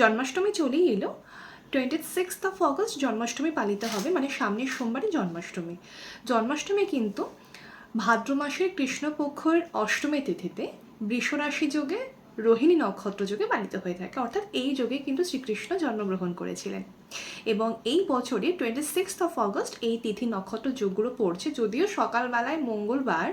জন্মাষ্টমী চলেই এলো। Twenty sixth of August Janmashtami পালিত হবে মানে সামনের সোমবারে জন্মাষ্টমী। জন্মাষ্টমী কিন্তু ভাদ্র মাসের কৃষ্ণপক্ষর অষ্টমী তিথিতে বৃষরাশি যোগে রোহিণী নক্ষত্র যোগে পালিত হয়ে থাকে। অর্থাৎ এই যোগে কিন্তু শ্রীকৃষ্ণ জন্মগ্রহণ করেছিলেন। এবং এই বছরে টোয়েন্টি সিক্সথ অফ অগস্ট এই তিথি নক্ষত্র যোগগুলো পড়ছে। যদিও সকালবেলায় মঙ্গলবার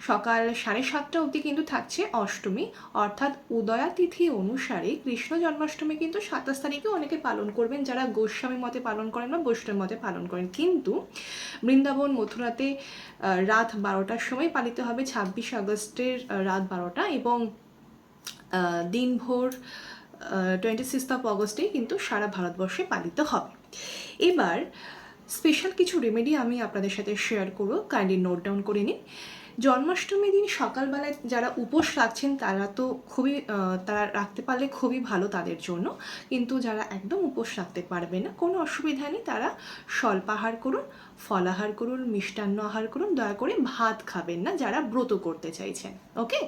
সকাল সাড়ে সাতটা অবধি কিন্তু থাকছে অষ্টমী। অর্থাৎ উদয়া তিথি অনুসারে কৃষ্ণ জন্মাষ্টমী কিন্তু সাতাশ তারিখে অনেকে পালন করবেন। যারা গোস্বামী মতে পালন করেন বা বৈষ্ণব মতে পালন করেন। কিন্তু বৃন্দাবন, মথুরাতে রাত বারোটার সময় পালিত হবে ছাব্বিশ আগস্টের রাত বারোটা। এবং দিনভর টোয়েন্টি সিক্সথ অফ অগস্টেই কিন্তু সারা ভারতবর্ষে পালিত হবে। এবার স্পেশাল কিছু রেমেডি আমি আপনাদের সাথে শেয়ার করব। কাইন্ডলি নোট ডাউন করে নিন। জন্মাষ্টমী দিন সকালবেলায় যারা উপোস রাখছেন, তারা তো খুবই তারা রাখতে পারলে খুবই ভালো তাদের জন্য। কিন্তু যারা একদম উপোস রাখতে পারবে না, কোনো অসুবিধা নেই, তারা স্বল্পাহার করুন ফলাহার করুন, মিষ্টান্ন আহার করুন, দয়া করে ভাত খাবেন না যারা ব্রত করতে চাইছেন ওকে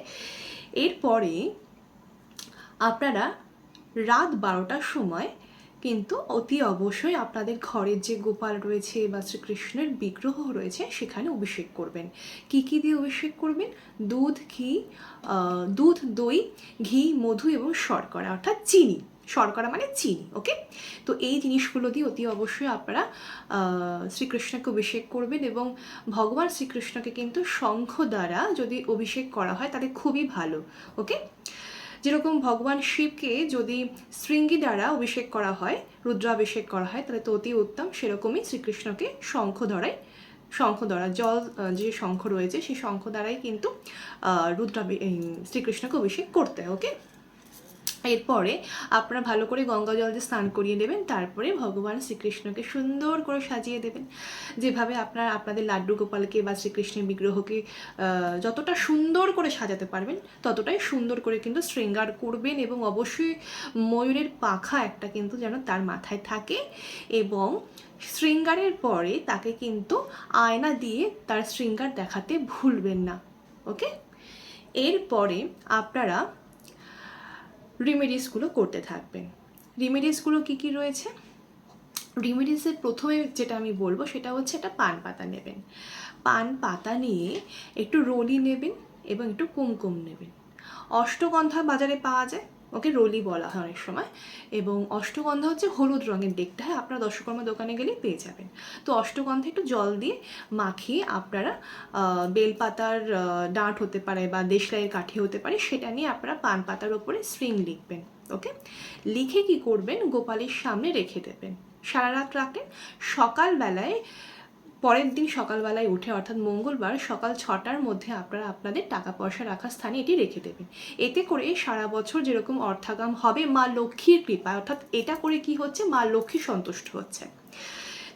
এরপরে আপনারা রাত বারোটার সময় কিন্তু অতি অবশ্যই আপনাদের ঘরের যে গোপাল রয়েছে বা শ্রীকৃষ্ণের বিগ্রহ রয়েছে, সেখানে অভিষেক করবেন। কি কি দিয়ে অভিষেক করবেন? দুধ, ঘি দুধ, দই, ঘি, মধু এবং শর্করা, অর্থাৎ চিনি। শর্করা মানে চিনি, ওকে? তো এই জিনিসগুলো দিয়ে অতি অবশ্যই আপনারা শ্রীকৃষ্ণকে অভিষেক করবেন এবং ভগবান শ্রীকৃষ্ণকে কিন্তু শঙ্খ দ্বারা যদি অভিষেক করা হয়, তাহলে খুবই ভালো, ওকে? যেরকম ভগবান শিবকে যদি শৃঙ্গি দ্বারা অভিষেক করা হয়, রুদ্রাভিষেক করা হয়, তাহলে তো অতি উত্তম। সেরকমই শ্রীকৃষ্ণকে শঙ্খ ধরায়, শঙ্খ দ্বারা জল যে শঙ্খ রয়েছে, সেই শঙ্খ দ্বারাই কিন্তু রুদ্রাভি শ্রীকৃষ্ণকে অভিষেক করতে ওকে এরপরে আপনারা ভালো করে গঙ্গা জল দিয়ে স্নান করিয়ে দেবেন, তারপরে ভগবান শ্রীকৃষ্ণকে সুন্দর করে সাজিয়ে দেবেন। যেভাবে আপনারা আপনাদের লাড্ডু গোপালকে বা শ্রীকৃষ্ণের বিগ্রহকে যতটা সুন্দর করে সাজাতে পারবেন, ততটাই সুন্দর করে কিন্তু শৃঙ্গার করবেন এবং অবশ্যই ময়ূরের পাখা একটা কিন্তু যেন তার মাথায় থাকে এবং শৃঙ্গারের পরে তাকে কিন্তু আয়না দিয়ে তার শৃঙ্গার দেখাতে ভুলবেন না, ওকে? এরপরে আপনারা রিমেডিসগুলো করতে থাকবেন। রিমেডিসগুলো কী কী রয়েছে? রিমেডিসের প্রথমে যেটা আমি বলব সেটা হচ্ছে একটা পান পাতা নেবেন। পান পাতা নিয়ে একটু রলি নেবেন এবং একটু কুমকুম নেবেন। অষ্টগন্ধা বাজারে পাওয়া যায়। ওকে রোলি বলা হয় অনেক সময়। এবং অষ্টগন্ধা হচ্ছে হলুদ রঙের দেখতে হয়, আপনারা দশকর্মা দোকানে গেলে পেয়ে যাবেন। তো অষ্টগন্ধা একটু জল দিয়ে মাখিয়ে আপনারা বেলপাতার ডাঁট হতে পারে বা দেশলাইয়ের কাঠি হতে পারে, সেটা নিয়ে আপনারা পান পাতার ওপরে স্ট্রিং লিখবেন, ওকে? লিখে কি করবেন? গোপালের সামনে রেখে দেবেন। সারা রাত রাখলেন সকালবেলায় পরের দিন সকালবেলায় উঠে, অর্থাৎ মঙ্গলবার সকাল ছটার মধ্যে আপনারা আপনাদের টাকা পয়সা রাখার স্থানে এটি রেখে দেবেন। এতে করে সারা বছর যেরকম অর্থাগাম হবে, মা লক্ষ্মীর কৃপা অর্থাৎ এটা করে কি হচ্ছে? মা লক্ষ্মী সন্তুষ্ট হচ্ছে।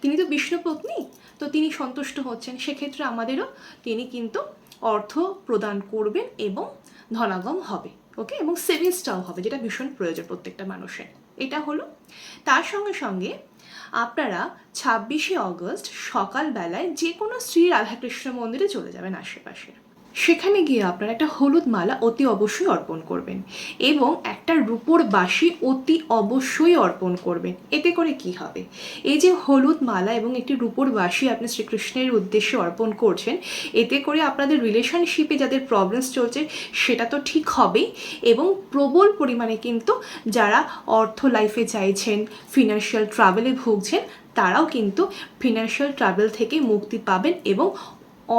তিনি তো বিষ্ণুপত্নী তো তিনি সন্তুষ্ট হচ্ছেন। সেক্ষেত্রে আমাদেরও তিনি কিন্তু অর্থ প্রদান করবেন এবং ধনাগম হবে, ওকে? এবং সেভিংসটাও হবে, যেটা ভীষণ প্রয়োজন প্রত্যেকটা মানুষের। এটা হলো, তার সঙ্গে সঙ্গে আপনারা ছাব্বিশে অগস্ট সকালবেলায় যে কোনো শ্রী রাধাকৃষ্ণ মন্দিরে চলে যাবেন আশেপাশে। সেখানে গিয়ে আপনারা একটা হলুদ মালা অতি অবশ্যই অর্পণ করবেন এবং একটা রূপোর বাসি অতি অবশ্যই অর্পণ করবেন। এতে করে কি হবে? এই যে হলুদ মালা এবং একটি রূপোর বাসি আপনি শ্রীকৃষ্ণের উদ্দেশ্যে অর্পণ করছেন, এতে করে আপনাদের রিলেশনশিপে যাদের প্রবলেমস চলছে সেটা তো ঠিক হবেই এবং প্রবল পরিমাণে কিন্তু যারা অর্থ লাইফে চাইছেন ফিনান্সিয়াল ট্রাভেলে ভুগছেন, তারাও কিন্তু ফিনান্সিয়াল ট্রাভেল থেকে মুক্তি পাবেন এবং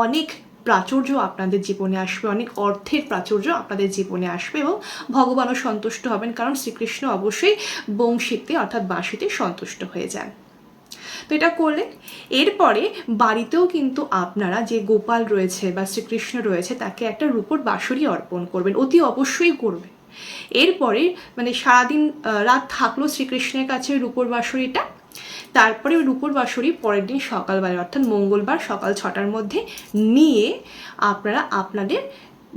অনেক প্রাচুর্য আপনাদের জীবনে আসবে, অনেক অর্থের প্রাচুর্য আপনাদের জীবনে আসবে এবং ভগবানও সন্তুষ্ট হবেন, কারণ শ্রীকৃষ্ণ অবশ্যই বংশীতে অর্থাৎ বাঁশিতে সন্তুষ্ট হয়ে যান। তো এটা করলেন। এরপরে বাড়িতেও কিন্তু আপনারা যে গোপাল রয়েছে বা শ্রীকৃষ্ণ রয়েছে, তাকে একটা রূপোর বাঁশরি অর্পণ করবেন, অতি অবশ্যই করবেন। এরপরে মানে সারাদিন রাত থাকল শ্রীকৃষ্ণের কাছে রূপোর বাঁশরিটা তারপরে রূপোর বাঁশরি পরের দিন সকালবেলা অর্থাৎ মঙ্গলবার সকাল ছটার মধ্যে নিয়ে আপনারা আপনাদের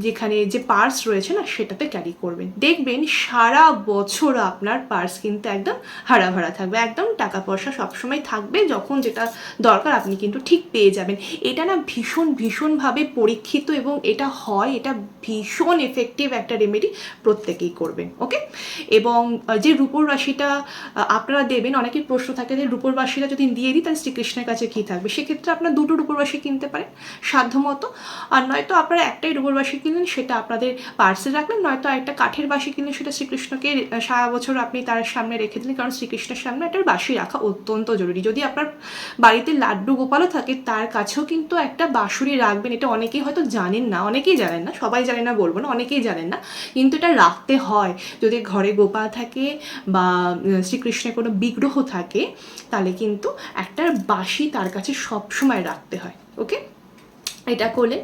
যেখানে যে পার্স রয়েছে না, সেটাতে ক্যারি করবেন। দেখবেন সারা বছর আপনার পার্স কিন্তু একদম হারা ভরা থাকবে। একদম টাকা পয়সা সবসময় থাকবে যখন যেটা দরকার আপনি কিন্তু ঠিক পেয়ে যাবেন। এটা না ভীষণ, ভীষণভাবে পরীক্ষিত এবং এটা হয়, এটা ভীষণ এফেক্টিভ একটা রেমেডি প্রত্যেকেই করবেন ওকে এবং যে রূপোর রাশিটা আপনারা দেবেন, অনেকের প্রশ্ন থাকে যে রূপোর রাশিটা যদি দিয়ে দিই, তাহলে শ্রীকৃষ্ণের কাছে কী থাকবে? সেক্ষেত্রে আপনার দুটো রূপোর রাশি কিনতে পারেন, সাধ্যমতো। আর নয়তো আপনারা একটাই রূপোর বাসি কিনলেন সেটা আপনাদের পার্সে রাখলেন নয়তো আরেকটা কাঠের বাসি কিনলেন সেটা শ্রীকৃষ্ণকে সারা বছর আপনি তার সামনে রেখে দিলেন, কারণ শ্রীকৃষ্ণের সামনে একটা বাসি রাখা অত্যন্ত জরুরি। যদি আপনার বাড়িতে লাড্ডু গোপালও থাকে, তার কাছেও কিন্তু একটা বাঁশুরি রাখবেন, এটা অনেকেই হয়তো জানেন না, অনেকেই জানেন না, সবাই জানে না, বলব না, অনেকেই জানেন না, কিন্তু এটা রাখতে হয়। যদি ঘরে গোপাল থাকে বা শ্রীকৃষ্ণের কোনো বিগ্রহ থাকে, তাহলে কিন্তু একটা বাঁশি তার কাছে সবসময় রাখতে হয়, ওকে? এটা করলেন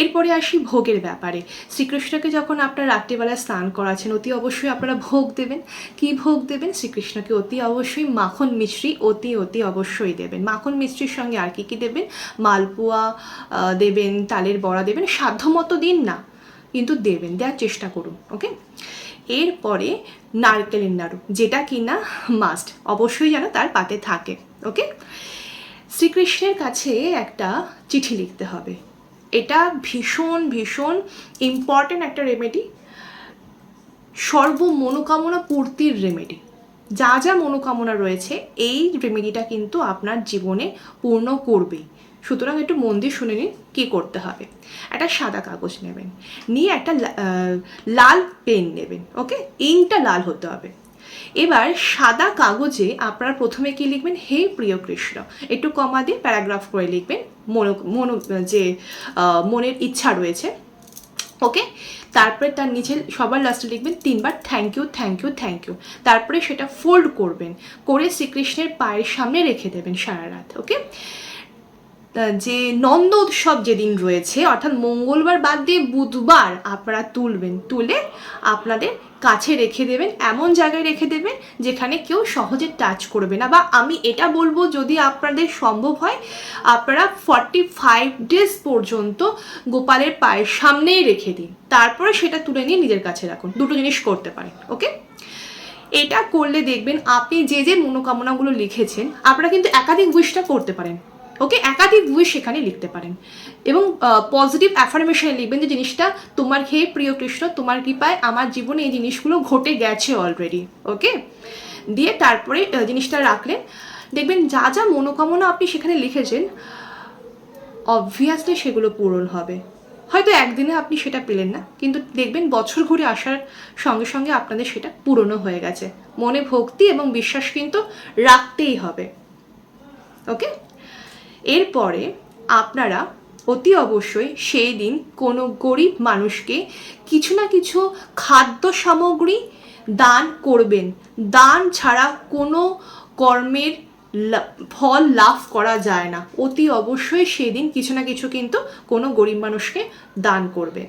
এরপরে আসি ভোগের ব্যাপারে। শ্রীকৃষ্ণকে যখন আপনারা রাত্রিবেলা স্নান করাচ্ছেন, অতি অবশ্যই আপনারা ভোগ দেবেন। কি ভোগ দেবেন? শ্রীকৃষ্ণকে অতি অবশ্যই মাখন মিশ্রি অতি অতি অবশ্যই দেবেন। মাখন মিশ্রির সঙ্গে আর কি কি দেবেন? মালপোয়া দেবেন, তালের বড়া দেবেন। সাধ্যমতো দিন না, কিন্তু দেবেন। দেওয়ার চেষ্টা করুন ওকে এরপরে নারকেলের নাড়ু, যেটা কিনা মাস্ট অবশ্যই যেন তার পাতে থাকে ওকে শ্রীকৃষ্ণের কাছে একটা চিঠি লিখতে হবে। এটা ভীষণ ভীষণ ইম্পর্ট্যান্ট একটা রেমেডি সর্ব মনোকামনা পূর্তির রেমেডি যা যা মনোকামনা রয়েছে, এই রেমেডিটা কিন্তু আপনার জীবনে পূর্ণ করবেই। সুতরাং একটু মন দিয়ে শুনে নিন কী করতে হবে। একটা সাদা কাগজ নেবেন, নিয়ে একটা লাল পেন নেবেন ওকে ইংটা লাল হতে হবে। এবার সাদা কাগজে আপনার প্রথমে কি লিখবেন? হে প্রিয় কৃষ্ণ। একটু কমা দিয়ে প্যারাগ্রাফ করে লিখবেন। মনো মনো, যে মনের ইচ্ছা রয়েছে। ওকে? তারপরে তার নিচে সবার লাস্টে লিখবেন তিনবার thank you thank you thank you তারপরে সেটা ফোল্ড করবেন। করে শ্রীকৃষ্ণের পায়ের সামনে রেখে দেবেন সারা রাত। ওকে? যে নন্দ উৎসব যেদিন রয়েছে, অর্থাৎ মঙ্গলবার বাদ দিয়ে বুধবার আপনারা তুলবেন, তুলে আপনাদের কাছে রেখে দেবেন, এমন জায়গায় রেখে দেবেন যেখানে কেউ সহজে টাচ করবে না। বা আমি এটা বলব, যদি আপনাদের সম্ভব হয়, আপনারা ফর্টি ফাইভ ডেজ পর্যন্ত গোপালের পায়ের সামনেই রেখে দিন। তারপরে সেটা তুলে নিয়ে নিজের কাছে রাখুন। দুটো জিনিস করতে পারেন, ওকে? এটা করলে দেখবেন আপনি যে যে মনোকামনাগুলো লিখেছেন, আপনারা কিন্তু একাধিক উইশটা করতে পারেন। ওকে একাধিক উইশ সেখানে লিখতে পারেন। এবং পজিটিভ অ্যাফার্মেশনে লিখবেন যে জিনিসটা তোমার খেয়ে প্রিয় কৃষ্ণ, তোমার কৃপায় আমার জীবনে এই জিনিসগুলো ঘটে গেছে অলরেডি ওকে দিয়ে তারপরে জিনিসটা রাখলেন। দেখবেন যা যা মনোকামনা আপনি সেখানে লিখেছেন অবভিয়াসলি সেগুলো পূরণ হবে। হয়তো একদিনে আপনি সেটা পেলেন না, কিন্তু দেখবেন বছর ঘুরে আসার সঙ্গে সঙ্গে আপনাদের সেটা পূরণও হয়ে গেছে। মনে ভক্তি এবং বিশ্বাস কিন্তু রাখতেই হবে ওকে এরপরে আপনারা অতি অবশ্যই সেই দিন কোনো গরিব মানুষকে কিছু না কিছু খাদ্য সামগ্রী দান করবেন। দান ছাড়া কোনো কর্মের ফল লাভ করা যায় না। অতি অবশ্যই সেদিন কিছু না কিছু কিন্তু কোনো গরিব মানুষকে দান করবেন